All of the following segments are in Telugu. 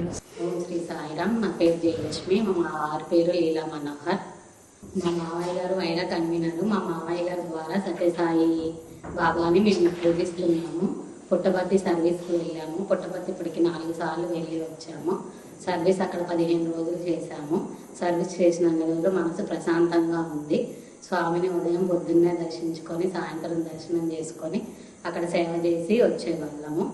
శ్రీ సాయిరామ్ నా పేరు జయలక్ష్మి మా వారి పేరు లీలా మనోహర్. మా మామయ్య గారు వైరా కన్వీనర్. మా మామయ్య గారి ద్వారా సత్యసాయి బాబాని మేము పూజిస్తున్నాము. పుట్టపర్తి సర్వీస్కి వెళ్ళాము. పుట్టపర్తి ఇప్పటికి నాలుగు సార్లు వెళ్ళి వచ్చాము. సర్వీస్ అక్కడ పదిహేను రోజులు చేశాము. సర్వీస్ చేసిన రోజులు మనసు ప్రశాంతంగా ఉంది. స్వామిని ఉదయం పొద్దున్నే దర్శించుకొని సాయంత్రం దర్శనం చేసుకొని అక్కడ సేవ చేసి వచ్చేవాళ్ళము.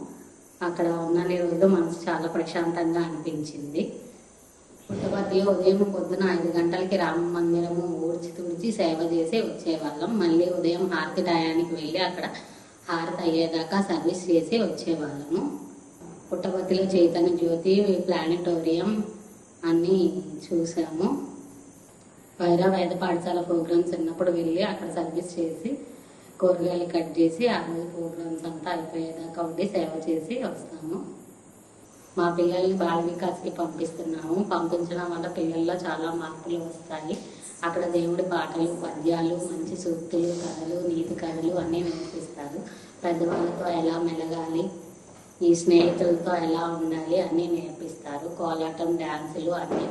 అక్కడ ఉన్నన్ని రోజులు మనసు చాలా ప్రశాంతంగా అనిపించింది. పుట్టపర్తిలో ఉదయం పొద్దున ఐదు గంటలకి రామ మందిరము ఊడ్చి తుడిచి సేవ చేసి వచ్చేవాళ్ళం. మళ్ళీ ఉదయం హారతి టయానికి వెళ్ళి అక్కడ హారతి అయ్యేదాకా సర్వీస్ చేసి వచ్చేవాళ్ళము. పుట్టపర్తిలో చైతన్య జ్యోతి ప్లానిటోరియం అన్నీ చూసాము. వైరా వేద పాఠశాల ప్రోగ్రామ్స్ ఉన్నప్పుడు వెళ్ళి అక్కడ సర్వీస్ చేసి కూరగాయలు కట్ చేసి ఆ రోజు ప్రోగ్రామ్స్ అంతా అయిపోయేదాకా ఉండి సేవ చేసి వస్తాము. మా పిల్లల్ని బాల వికాస్కి పంపిస్తున్నాము. పంపించడం వల్ల పిల్లల్లో చాలా మార్పులు వస్తాయి. అక్కడ దేవుడి పాటలు పద్యాలు మంచి సూక్తులు కథలు నీతి కథలు అన్నీ నేర్పిస్తారు పెద్దవాళ్ళతో ఎలా మెలగాలి? ఈ స్నేహితులతో ఎలా ఉండాలి? అన్నీ నేర్పిస్తారు. కోలాటం డ్యాన్సులు అన్నీ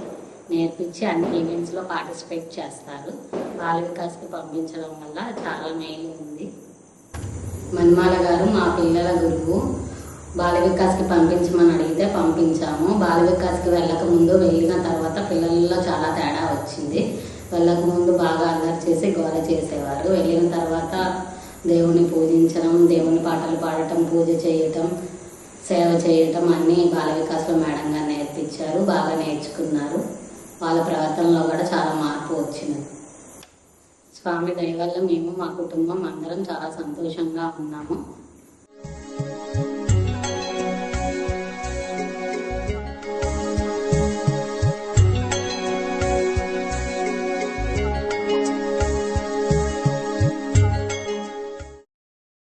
నేర్పించి అన్ని ఈవెంట్స్లో పార్టిసిపేట్ చేస్తారు. బాల వికాస్కి పంపించడం వల్ల చాలా మేలు ఉంది. మన్మాల గారు మా పిల్లల గురువు బాల వికాస్కి పంపించమని అడిగితే పంపించాము. బాల వికాస్కి వెళ్ళక ముందు వెళ్ళిన తర్వాత పిల్లల్లో చాలా తేడా వచ్చింది. వెళ్ళక ముందు బాగా అల్లరి చేసి గోల చేసేవారు. వెళ్ళిన తర్వాత దేవుని పూజించడం దేవుని పాటలు పాడటం పూజ చేయటం సేవ చేయటం అన్నీ బాల వికాస్లో మేడం గారు నేర్పించారు. బాగా నేర్చుకున్నారు. వాళ్ళ ప్రవర్తనలో కూడా చాలా మార్పు వచ్చింది. స్వామి దయ వల్ల మేము మా కుటుంబం అందరం చాలా సంతోషంగా ఉన్నాము.